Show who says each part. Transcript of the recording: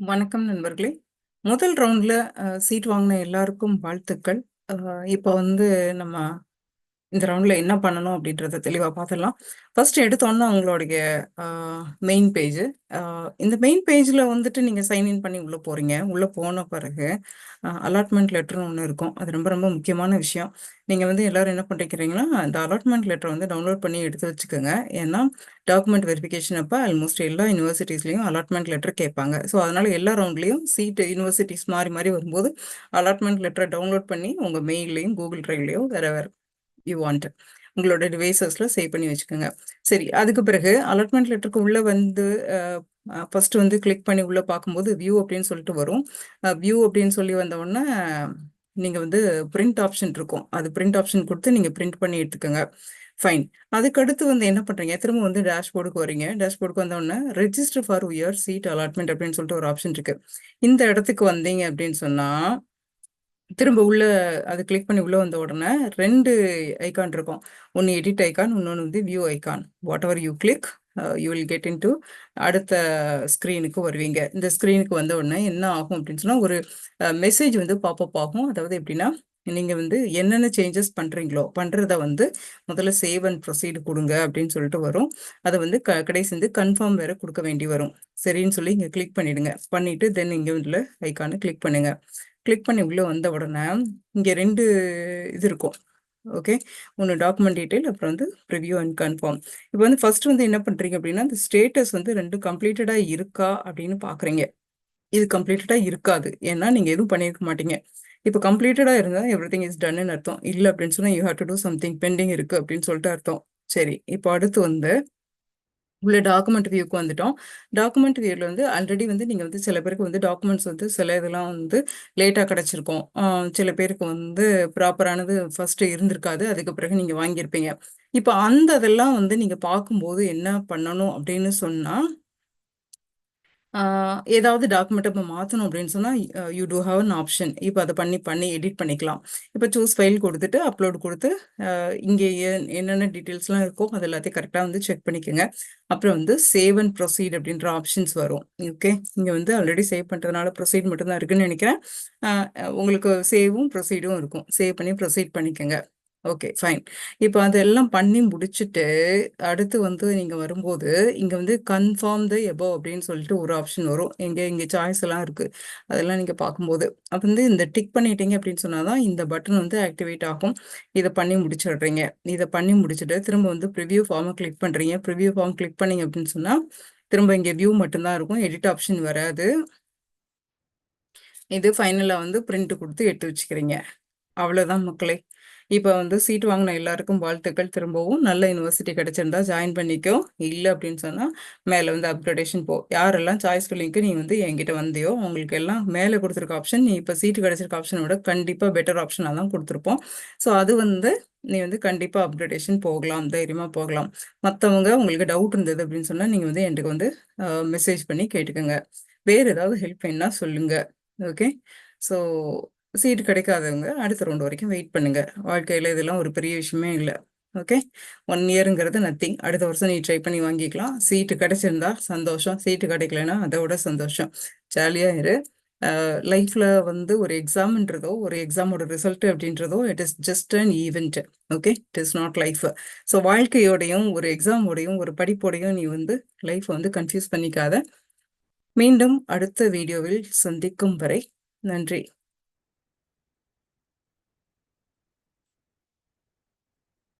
Speaker 1: வணக்கம் நண்பர்களே. முதல் ரவுண்டில் சீட் வாங்கின எல்லாருக்கும் வாழ்த்துக்கள். இப்போ வந்து நம்ம இந்த ரவுண்ட்ல என்ன பண்ணணும் அப்படின்றத தெளிவாக பார்த்துடலாம். ஃபர்ஸ்ட் எடுத்தோன்னா உங்களுடைய மெயின் பேஜ் இந்த மெயின் பேஜில் வந்துட்டு நீங்கள் சைன்இன் பண்ணி உள்ளே போகிறீங்க உள்ளே போன பிறகு அலாட்மெண்ட் லெட்டர்னு ஒன்று இருக்கும். அது ரொம்ப ரொம்ப முக்கியமான விஷயம். நீங்கள் வந்து எல்லோரும் என்ன பண்ணிக்கிறீங்கன்னா இந்த அலாட்மெண்ட் லெட்டரை வந்து டவுன்லோட் பண்ணி எடுத்து வச்சுக்கோங்க. ஏன்னா டாக்குமெண்ட் வெரிஃபிகேஷன் அப்போ ஆல்மோஸ்ட் எல்லா யூனிவர்சிட்டிஸ்லையும் அலாட்மெண்ட் லெட்டர் கேட்பாங்க. ஸோ அதனால் எல்லா ரவுண்ட்லேயும் சீட்டு யூனிவர்சிட்டிஸ் மாறி மாறி வரும்போது அலாட்மெண்ட் லெட்டரை டவுன்லோட் பண்ணி உங்கள் மெயிலையும் கூகுள் ட்ரைவ்லையும் வேறு வேறு யூ வாண்ட் உங்களோட டிவைசஸில் சேவ் பண்ணி வச்சுக்கோங்க. சரி அதுக்கு பிறகு அலாட்மெண்ட் லெட்டருக்கு உள்ளே வந்து ஃபஸ்ட்டு வந்து கிளிக் பண்ணி உள்ளே பார்க்கும்போது வியூ அப்படின்னு சொல்லிட்டு வரும். வியூ அப்படின்னு சொல்லி வந்தோடனே நீங்கள் வந்து பிரிண்ட் ஆப்ஷன் இருக்கும். அது பிரிண்ட் ஆப்ஷன் கொடுத்து நீங்கள் பிரிண்ட் பண்ணி எடுத்துக்கோங்க. ஃபைன் அதுக்கடுத்து வந்து என்ன பண்ணுறீங்க திரும்ப வந்து டேஷ்போர்டுக்கு வரீங்க டேஷ்போர்டுக்கு வந்தோடனே register for your seat allotment அப்படின்னு சொல்லிட்டு ஒரு ஆப்ஷன் இருக்குது இந்த இடத்துக்கு வந்தீங்க அப்படின்னு சொன்னால் திரும்ப உள்ள அது கிளிக் பண்ணி உள்ளே வந்த உடனே ரெண்டு ஐக்கான் இருக்கும். ஒன்று எடிட் ஐக்கான் இன்னொன்று வந்து view icon whatever you click you will get into அடுத்த ஸ்க்ரீனுக்கு வருவீங்க. இந்த ஸ்க்ரீனுக்கு வந்த உடனே என்ன ஆகும் அப்படின்னு சொன்னால் ஒரு uh, மெசேஜ் வந்து பாப்பப் ஆகும். அதாவது எப்படின்னா நீங்கள் வந்து என்னென்ன சேஞ்சஸ் பண்ணுறீங்களோ பண்ணுறத வந்து முதல்ல சேவ் அண்ட் ப்ரொசீடு கொடுங்க அப்படின்னு சொல்லிட்டு வரும். அதை வந்து க கடைசி வந்து கன்ஃபார்ம் வேறு கொடுக்க வேண்டி வரும். சரின்னு சொல்லி இங்கே கிளிக் பண்ணிவிடுங்க பண்ணிவிட்டு தென் இங்கே இதில் ஐக்கானு கிளிக் பண்ணுங்கள் கிளிக் பண்ணி உள்ளே வந்த உடனே இங்கே ரெண்டு இது இருக்கும். ஓகே ஒன்று டாக்குமெண்ட் டீட்டெயில் அப்புறம் வந்து ரிவ்யூ அண்ட் கன்ஃபார்ம் இப்போ வந்து ஃபர்ஸ்ட் வந்து என்ன பண்ணுறீங்க அப்படின்னா அந்த ஸ்டேட்டஸ் வந்து ரெண்டு கம்ப்ளீட்டடாக இருக்கா அப்படின்னு பார்க்குறீங்க இது கம்ப்ளீட்டடாக இருக்காது. ஏன்னா நீங்கள் எதுவும் பண்ணியிருக்க மாட்டீங்க. இப்போ கம்ப்ளீட்டடாக இருந்தால் எவ்ரி திங் இஸ் டன்னு அர்த்தம். இல்லை அப்படின்னு சொன்னால் you have to do something pending இருக்குது அப்படின்னு சொல்லிட்டு அர்த்தம். சரி இப்போ அடுத்து வந்து உள்ள டாக்குமெண்ட் வியூக்கு வந்துட்டோம். டாக்குமெண்ட் வியூவில் வந்து ஆல்ரெடி வந்து நீங்கள் வந்து சில பேருக்கு வந்து டாக்குமெண்ட்ஸ் வந்து சில இதெல்லாம் வந்து லேட்டாக கிடச்சிருக்கும். சில பேருக்கு வந்து ப்ராப்பரானது ஃபஸ்ட்டு இருந்திருக்காது. அதுக்கு பிறகு நீங்கள் வாங்கியிருப்பீங்க. இப்போ அந்த இதெல்லாம் வந்து நீங்கள் பார்க்கும்போது என்ன பண்ணணும் அப்படின்னு சொன்னால் ஏதாவது டாக்குமெண்ட் இப்போ மாற்றணும் அப்படின்னு சொன்னால் you do have an option இப்போ அதை பண்ணி பண்ணி எடிட் பண்ணிக்கலாம். இப்போ சூஸ் ஃபைல் கொடுத்துட்டு அப்லோட் கொடுத்து இங்கே என்னென்ன டீட்டெயில்ஸ்லாம் இருக்கோ அது எல்லாத்தையும் கரெக்டாக வந்து செக் பண்ணிக்கோங்க. அப்புறம் வந்து சேவ் அண்ட் ப்ரொசீட் அப்படின்ற ஆப்ஷன்ஸ் வரும். ஓகே இங்கே வந்து ஆல்ரெடி சேவ் பண்ணுறதுனால ப்ரொசீட் மட்டும்தான் இருக்குன்னு நினைக்கிறேன். உங்களுக்கு சேவும் ப்ரொசீடும் இருக்கும். சேவ் பண்ணி ப்ரொசீட் பண்ணிக்கோங்க. ஓகே ஃபைன் இப்போ அதெல்லாம் பண்ணி முடிச்சுட்டு அடுத்து வந்து நீங்கள் வரும்போது இங்கே வந்து கன்ஃபார்ம் த எபோ அப்படின்னு சொல்லிட்டு ஒரு ஆப்ஷன் வரும். எங்கே இங்கே சாய்ஸ் எல்லாம் இருக்குது அதெல்லாம் நீங்கள் பார்க்கும்போது. அப்போ வந்து இந்த டிக் பண்ணிட்டீங்க அப்படின்னு சொன்னால் தான் இந்த பட்டன் வந்து ஆக்டிவேட் ஆகும். இதை பண்ணி முடிச்சிடுறீங்க. இதை பண்ணி முடிச்சுட்டு திரும்ப வந்து ப்ரிவியூ ஃபார்மை கிளிக் பண்ணுறீங்க ப்ரிவியூ ஃபார்ம் கிளிக் பண்ணிங்க அப்படின்னு சொன்னால் திரும்ப இங்கே வியூ மட்டும்தான் இருக்கும். எடிட் ஆப்ஷன் வராது. இது ஃபைனலாக வந்து பிரிண்ட் கொடுத்து எடுத்து வச்சுக்கிறீங்க. அவ்வளோதான் மக்களே. இப்போ வந்து சீட் வாங்கின எல்லாருக்கும் வாழ்த்துக்கள். திரும்பவும் நல்ல யூனிவர்சிட்டி கிடைச்சிருந்தா ஜாயின் பண்ணிக்கோ. இல்லை அப்படின்னு சொன்னால் மேலே வந்து அப்கிரேடேஷன் போ. யாரெல்லாம் சாய்ஸ் ஃபில்லிங்க்கு நீ வந்து என்கிட்ட வந்தியோ உங்களுக்கு எல்லாம் மேலே கொடுத்துருக்க ஆப்ஷன் நீ இப்போ சீட்டு கிடைச்சிருக்க ஆப்ஷனை விட கண்டிப்பாக பெட்டர் ஆப்ஷனாக தான் கொடுத்துருப்போம். ஸோ அது வந்து நீ வந்து கண்டிப்பாக அப்கிரேடேஷன் போகலாம் தைரியமாக போகலாம். மற்றவங்க உங்களுக்கு டவுட் இருந்தது அப்படின்னு சொன்னால் நீங்கள் வந்து எனக்கு வந்து மெசேஜ் பண்ணி கேட்டுக்கோங்க. வேறு ஏதாவது ஹெல்ப் வேணா சொல்லுங்கள் ஓகே ஸோ சீட் கிடைக்காதவங்க அடுத்த ரவுண்டு வரைக்கும் வெயிட் பண்ணுங்க. வாழ்க்கையில் இதெல்லாம் ஒரு பெரிய விஷயமே இல்லை. ஓகே ஒன் இயருங்கிறது நத்திங் அடுத்த வருஷம் நீ ட்ரை பண்ணி வாங்கிக்கலாம். சீட்டு கிடைச்சிருந்தா சந்தோஷம். சீட்டு கிடைக்கலன்னா அதை விட சந்தோஷம். ஜாலியாக இரு. லைஃப்பில் வந்து ஒரு எக்ஸாம்ன்றதோ ஒரு எக்ஸாமோட result அப்படின்றதோ it is just an event okay it is not life so வாழ்க்கையோடையும் ஒரு எக்ஸாமோடையும் ஒரு படிப்போடையும் நீ வந்து லைஃப்பை வந்து கன்ஃபியூஸ் பண்ணிக்காத. மீண்டும் அடுத்த வீடியோவில் சந்திக்கும் வரை நன்றி.